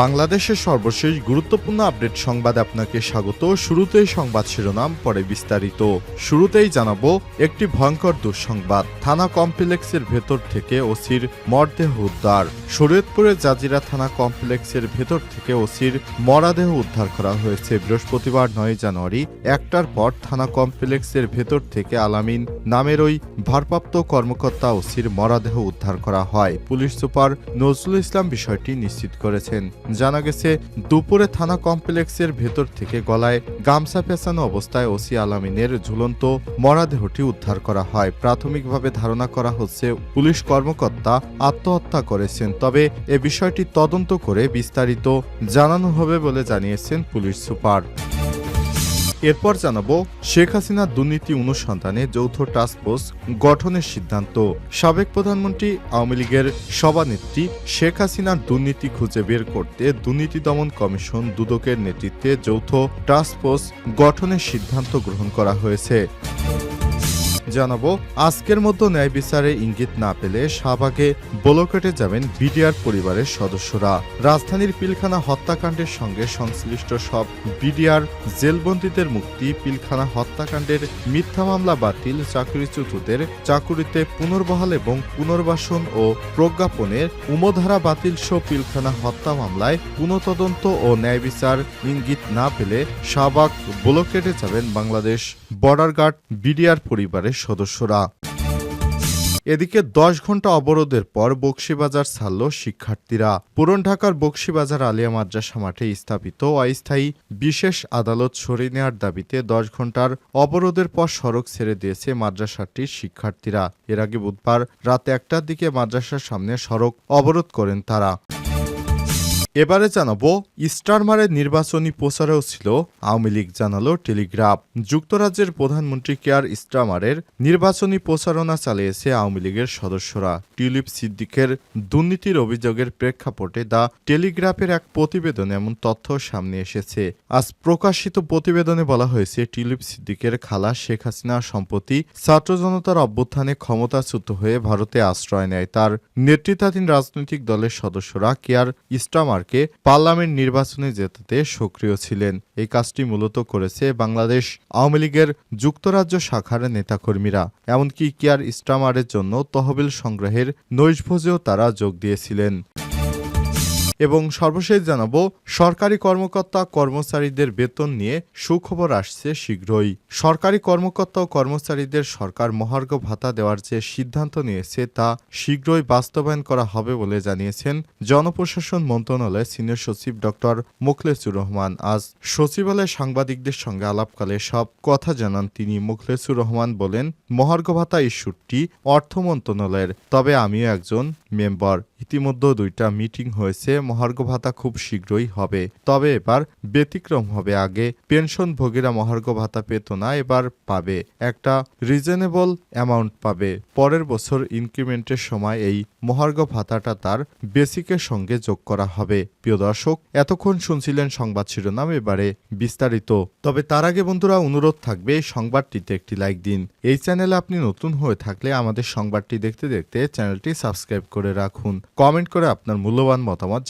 বাংলাদেশের সর্বশেষ গুরুত্বপূর্ণ আপডেট সংবাদে আপনাকে স্বাগত। শুরুতেই সংবাদ শিরোনাম, পরে বিস্তারিত। শুরুতেই জানাব, একটি ভয়ঙ্কর দুঃসংবাদ। থানা কমপ্লেক্সের ভেতর থেকে ওসির মরদেহ উদ্ধার। শরীয়তপুরের জাজিরা থানা কমপ্লেক্সের ভেতর থেকে ওসির মরাদেহ উদ্ধার করা হয়েছে। বৃহস্পতিবার নয় জানুয়ারি, একটার পর থানা কমপ্লেক্সের ভেতর থেকে আলামিন নামের ওই ভারপ্রাপ্ত কর্মকর্তা ওসির মরাদেহ উদ্ধার করা হয়। পুলিশ সুপার নজরুল ইসলাম বিষয়টি নিশ্চিত করেছেন। জানা গেছে, দুপুরে থানা কমপ্লেক্সের ভেতর থেকে গলায় গামছা পেঁচানো অবস্থায় ওসি আলামিনের ঝুলন্ত মরাদেহটি উদ্ধার করা হয়। প্রাথমিকভাবে ধারণা করা হচ্ছে, পুলিশ কর্মকর্তা আত্মহত্যা করেছেন, তবে এ বিষয়টি তদন্ত করে বিস্তারিত জানানো হবে বলে জানিয়েছেন পুলিশ সুপার। এরপর জানাব, শেখ হাসিনার দুর্নীতি অনুসন্ধানে যৌথ টাস্কফোর্স গঠনের সিদ্ধান্ত। সাবেক প্রধানমন্ত্রী আওয়ামী লীগের সভানেত্রী শেখ হাসিনার দুর্নীতি খুঁজে বের করতে দুর্নীতি দমন কমিশন দুদকের নেতৃত্বে যৌথ টাস্কফোর্স গঠনের সিদ্ধান্ত গ্রহণ করা হয়েছে। জানাব, আজকের মতো ন্যায় বিচারে ইঙ্গিত না পেলে শাহবাগে ব্লকেটে যাবেন বিডিআর পরিবারের সদস্যরা। রাজধানীর পিলখানা হত্যাকাণ্ডের সঙ্গে সংশ্লিষ্ট সব বিডিআর জেলবন্দীদের মুক্তি, পিলখানা হত্যাকাণ্ডের মিথ্যা মামলা বাতিল, চাকরিচ্যুতদের চাকুরিতে পুনর্বহাল এবং পুনর্বাসন ও প্রজ্ঞাপনের উমধারা বাতিল সহ পিলখানা হত্যা মামলায় পুনঃতদন্ত ও ন্যায় বিচার ইঙ্গিত না পেলে শাহবাগ ব্লকেটে যাবেন বাংলাদেশ বর্ডার গার্ড বিডিআর পরিবারের সদস্যরা। এদিকে দশ ঘণ্টা অবরোধের পর বক্সিবাজার ছাড়ল শিক্ষার্থীরা। পুরন ঢাকার বক্সিবাজার আলিয়া মাদ্রাসা মাঠে স্থাপিত অস্থায়ী বিশেষ আদালত সরিয়ে নেওয়ার দাবিতে দশ ঘণ্টার অবরোধের পর সড়ক ছেড়ে দিয়েছে মাদ্রাসাটির শিক্ষার্থীরা। এর আগে বুধবার রাত একটার দিকে মাদ্রাসার সামনে সড়ক অবরোধ করেন তারা। এবারে জানাব স্টারমারের নির্বাচনী প্রচারেও ছিল আওয়ামী লীগ জানালো টেলিগ্রাফ। যুক্তরাজ্যের প্রধানমন্ত্রী কেয়ার স্টারমারের নির্বাচনী প্রচারণা চালিয়েছে আওয়ামী লীগের সদস্যরা। টিউলিপ সিদ্দিকের দুর্নীতির অভিযোগের প্রেক্ষাপটে দ্য টেলিগ্রাফের এক প্রতিবেদনে এমন তথ্য সামনে এসেছে। আজ প্রকাশিত প্রতিবেদনে বলা হয়েছে, টিউলিপ সিদ্দিকের খালা শেখ হাসিনা সম্প্রতি ছাত্র জনতার অভ্যুত্থানে ক্ষমতাচ্যুত হয়ে ভারতে আশ্রয় নেয়। তার নেতৃত্বাধীন রাজনৈতিক দলের সদস্যরা কেয়ার স্টামার সরকারকে পার্লামেন্ট নির্বাচনে জেতাতে সক্রিয় ছিলেন। এই কাজটি মূলত করেছে বাংলাদেশ আওয়ামী লীগের যুক্তরাজ্য শাখার নেতাকর্মীরা। এমনকি কেয়ার স্টামারের জন্য তহবিল সংগ্রহের নৈশভোজেও তারা যোগ দিয়েছিলেন। এবং সর্বশেষ জানাব, সরকারি কর্মকর্তা কর্মচারীদের বেতন নিয়ে সুখবর আসছে শীঘ্রই। সরকারি কর্মকর্তা ও কর্মচারীদের সরকার মহার্ঘ ভাতা দেওয়ার যে সিদ্ধান্ত নিয়েছে তা শীঘ্রই বাস্তবায়ন করা হবে বলে জানিয়েছেন জনপ্রশাসন মন্ত্রণালয়ের সিনিয়র সচিব ডক্টর মুখলেসুর রহমান। আজ সচিবালয়ে সাংবাদিকদের সঙ্গে আলাপকালে সব কথা জানান তিনি মুখলেসুর রহমান বলেন, মহার্ঘ ভাতা ইস্যুটি অর্থ মন্ত্রণালয়ের, তবে আমিও একজন মেম্বার। ইতিমধ্যে দুইটা মিটিং হয়েছে মহার্ঘ ভাতা খুব শীঘ্রই হবে। তবে এবার ব্যতিক্রম হবে আগে। পেনশনভোগীরা মহার্ঘ ভাতা পেত না, এবার পাবে। একটা রিজনেবল অ্যামাউন্ট পাবে। পরের বছর ইনক্রিমেন্টের সময় এই মহার্ঘ ভাতাটা তার বেসিকের সঙ্গে যোগ করা হবে। প্রিয় দর্শক, এতক্ষণ শুনছিলেন সংবাদ শিরোনাম, এবারে বিস্তারিত। তবে তার আগে বন্ধুরা, অনুরোধ থাকবে এই সংবাদটিতে একটি লাইক দিন। এই চ্যানেলে আপনি নতুন হয়ে থাকলে আমাদের সংবাদটি দেখতে দেখতে চ্যানেলটি সাবস্ক্রাইব করে রাখুন। কমেন্ট করে আপনার মূল্যবান মতামত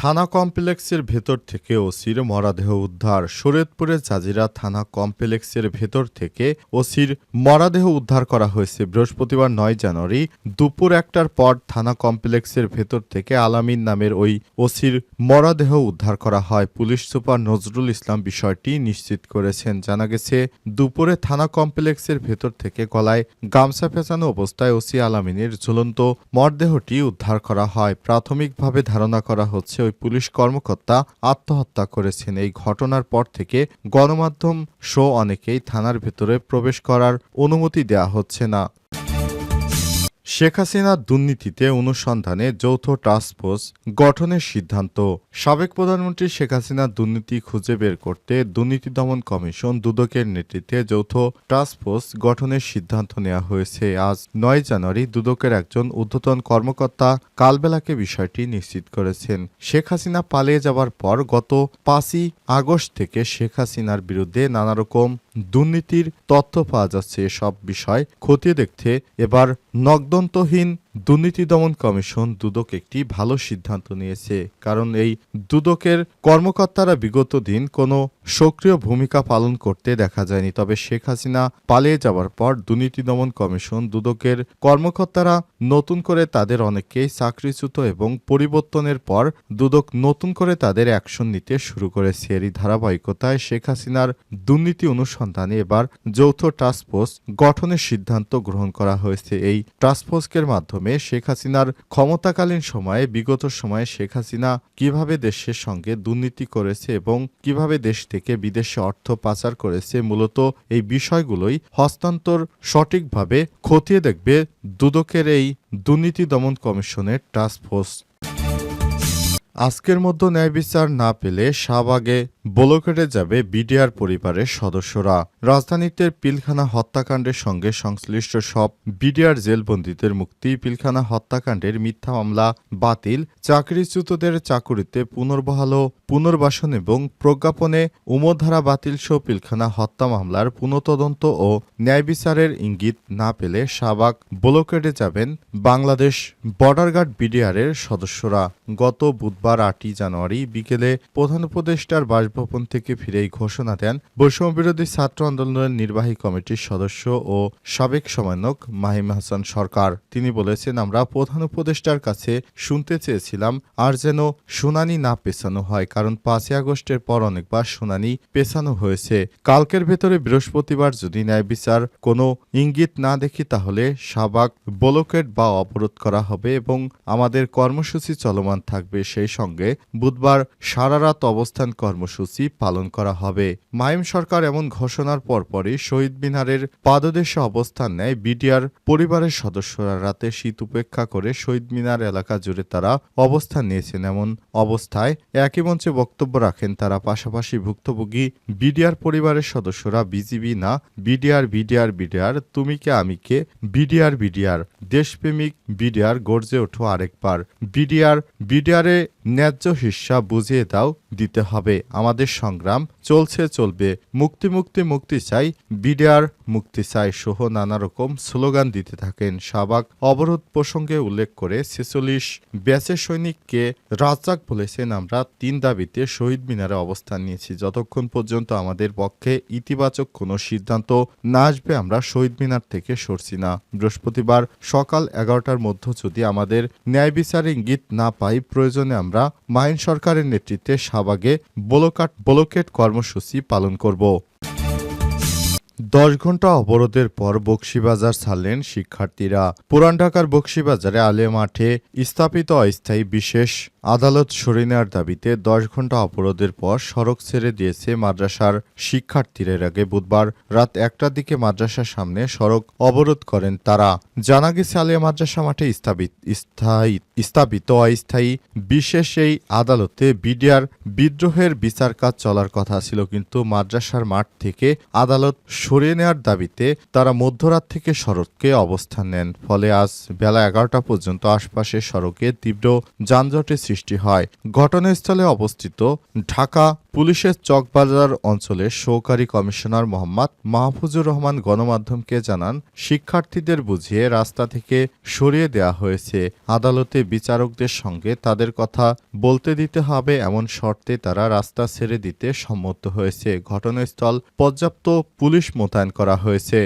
থানা কমপ্লেক্সের ভেতর থেকে ওসির মরাদেহ উদ্ধার। শরীয়তপুরের জাজিরা থানা কমপ্লেক্সের ভেতর থেকে ওসির মরাদেহ উদ্ধার করা হয়েছে বৃহস্পতিবার নয় জানুয়ারি দুপুর একটার পর থানা কমপ্লেক্সের ভেতর থেকে আলামিন নামের ওই ওসির মরাদেহ উদ্ধার করা হয়। পুলিশ সুপার নজরুল ইসলাম বিষয়টি নিশ্চিত করেছেন। জানা গেছে, দুপুরে থানা কমপ্লেক্সের ভেতর থেকে গলায় গামছা ফেঁচানো অবস্থায় ওসি আলামিনের ঝুলন্ত মরদেহটি উদ্ধার করা হয়। প্রাথমিকভাবে ধারণা করা হচ্ছে ওই পুলিশ কর্মকর্তা আত্মহত্যা করেছেন। এই ঘটনার পর থেকে গণমাধ্যম শো অনেকেই থানার ভেতরে প্রবেশ করার অনুমতি দেয়া হচ্ছে না। শেখ হাসিনার দুর্নীতিতে অনুসন্ধানে যৌথ টাস্কফোর্স গঠনের সিদ্ধান্ত। সাবেক প্রধানমন্ত্রী শেখ হাসিনার দুর্নীতি খুঁজে বের করতে দুর্নীতি দমন কমিশন দুদকের নেতৃত্বে যৌথ টাস্কফোর্স গঠনের সিদ্ধান্ত নেওয়া হয়েছে। আজ নয় জানুয়ারি দুদকের একজন ঊর্ধ্বতন কর্মকর্তা কালবেলাকে বিষয়টি নিশ্চিত করেছেন। শেখ হাসিনা পালিয়ে যাওয়ার পর গত পাঁচই আগস্ট থেকে শেখ হাসিনার বিরুদ্ধে নানা রকম দুর্নীতির তথ্য পাওয়া যাচ্ছে। এসব বিষয় খতিয়ে দেখতে এবার নগদন্তহীন দুর্নীতি দমন কমিশন দুদক একটি ভালো সিদ্ধান্ত নিয়েছে, কারণ এই দুদকের কর্মকর্তারা বিগত দিন কোনো সক্রিয় ভূমিকা পালন করতে দেখা যায়নি। তবে শেখ হাসিনা পালিয়ে যাওয়ার পর দুর্নীতি দমন কমিশন দুদকের কর্মকর্তারা নতুন করে তাদের অনেককেই চাকরিচ্যুত এবং পরিবর্তনের পর দুদক নতুন করে তাদের অ্যাকশন নিতে শুরু করেছে। এরই ধারাবাহিকতায় শেখ হাসিনার দুর্নীতি অনুসন্ধানে এবার যৌথ টাস্কফোর্স গঠনের সিদ্ধান্ত গ্রহণ করা হয়েছে। এই টাস্কফোর্সের মাধ্যমে শেখ হাসিনার ক্ষমতাকালীন সময়ে, বিগত সময়ে শেখ হাসিনা কীভাবে দেশের সঙ্গে দুর্নীতি করেছে এবং কীভাবে দেশ থেকে বিদেশে অর্থ পাচার করেছে, মূলত এই বিষয়গুলোই হস্তান্তর সঠিকভাবে খতিয়ে দেখবে দুদকের এই দুর্নীতি দমন কমিশনের টাস্কফোর্স আজকের মধ্যে ন্যায় বিচার না পেলে শাহবাগে বলকেটে যাবে বিডিআর পরিবারের সদস্যরা। রাজধানীতে পিলখানা হত্যাকাণ্ডের সঙ্গে সংশ্লিষ্ট সব বিডিআর জেলবন্দীদের মুক্তি, পিলখানা হত্যাকাণ্ডের মিথ্যা মামলা, বাতিল, চাকরিচ্যুতদের চাকুরিতে পুনর্বহাল, পুনর্বাসন এবং প্রজ্ঞাপনে উমধারা বাতিল সহ পিলখানা হত্যা মামলার পুনঃতদন্ত ও ন্যায় বিচারের ইঙ্গিত না পেলে শাহবাগ ব্লকেডে যাবেন বাংলাদেশ বর্ডার গার্ড বিডিআরের সদস্যরা। গত বুধবার আটই জানুয়ারি বিকেলে প্রধান উপদেষ্টার বাসভবন থেকে ফিরেই ঘোষণা দেন বৈষম্য বিরোধী ছাত্র আন্দোলনের নির্বাহী কমিটির সদস্য ও সাবেক সমন্বয়ক মাহিম হাসান সরকার। তিনি বলেছেন, আমরা প্রধান উপদেষ্টার কাছে শুনতে চেয়েছিলাম, আর যেন শুনানি না পেছানো হয়, কারণ পাঁচই আগস্টের পর অনেকবার শুনানি পেছানো হয়েছে। কালকের ভেতরে বৃহস্পতিবার যদি ন্যায় বিচার কোনো ইঙ্গিত না দেখি, তাহলে শাহবাগ ব্লকেট বা অবরোধ করা হবে এবং আমাদের কর্মসূচি চলমান থাকবে। সেই সঙ্গে বুধবার সারা রাত অবস্থান কর্মসূচি পালন করা হবে। মাইম সরকার এমন ঘোষণার পরপরই শহীদ মিনারের পাদদেশে অবস্থান নেয় বিডিআর পরিবারের সদস্যরা। রাতে শীত উপেক্ষা করে শহীদ মিনার এলাকা জুড়ে তারা অবস্থান নিয়েছেন এমন অবস্থায় একই মঞ্চে বক্তব্য রাখেন তারা। পাশাপাশি ভুক্তভোগী বিডিআর পরিবারের সদস্যরা বিজিবি না, বিডিআর বিডিআর বিডিআর, তুমি কে, আমি কে, বিডিআর বিডিআর, দেশপ্রেমিক বিডিআর গর্জে ওঠো আরেকবার। বিডিআর বিডিআরে ন্যায্য হিস্সা বুঝিয়ে দাও দিতে হবে। আমাদের সংগ্রাম চলছে, চলবে। মুক্তি মুক্তি মুক্তি চাই। বিডিআর মুক্তি চাই সহ নানা রকম স্লোগান দিতে থাকেন শাহবাগ। অবরোধ প্রসঙ্গে উল্লেখ করে ছেচল্লিশ ব্যাচের সৈনিককে রাজ্জাক বলেছেন, আমরা তিন দাবিতে শহীদ মিনারে অবস্থান নিয়েছি। যতক্ষণ পর্যন্ত আমাদের পক্ষে ইতিবাচক কোনো সিদ্ধান্ত না আসবে, আমরা শহীদ মিনার থেকে সরছি না। বৃহস্পতিবার সকাল এগারোটার মধ্যে যদি আমাদের ন্যায় বিচার ইঙ্গিত না পাই, প্রয়োজনে আমরা মাইন সরকারের নেতৃত্বে শাহবাগে ব্লকাট ব্লকেট কর্মসূচি পালন করব। দশ ঘণ্টা অবরোধের পর বক্সিবাজার ছাড়লেন শিক্ষার্থীরা। পুরান ঢাকার বক্সিবাজারে আলে মাঠে স্থাপিত অস্থায়ী বিশেষ আদালত সরে নেওয়ার দাবিতে দশ ঘণ্টা অবরোধের পর সড়ক ছেড়ে দিয়েছে মাদ্রাসার শিক্ষার্থীরা এর আগে বুধবার রাত একটার দিকে মাদ্রাসার সামনে সড়ক অবরোধ করেন তারা। জানা গেছে আলিয়া মাদ্রাসা মাঠে স্থাপিত, স্থায়ী, স্থাপিত অস্থায়ী বিশেষ এই আদালতে বিডিআর বিদ্রোহের বিচার কাজ চলার কথা ছিল, কিন্তু মাদ্রাসার মাঠ থেকে আদালত সরিয়ে নেওয়ার দাবিতে তারা মধ্যরাত থেকে সড়ককে অবস্থান নেন। ফলে আজ বেলা এগারোটা পর্যন্ত আশপাশের সড়কে তীব্র যানজটের সৃষ্টি হয়। ঘটনাস্থলে অবস্থিত ঢাকা পুলিশের চকবাজার অঞ্চলে সহকারী কমিশনার মোহাম্মদ মাহফুজুর রহমান গণমাধ্যমকে জানান, শিক্ষার্থীদের বুঝিয়ে রাস্তা থেকে সরিয়ে দেওয়া হয়েছে। আদালতে বিচারকদের সঙ্গে তাদের কথা বলতে দিতে হবে এমন শর্তে তারা রাস্তা ছেড়ে দিতে সম্মত হয়েছে। ঘটনাস্থল পর্যাপ্ত পুলিশ মোতায়েন করা হয়েছে।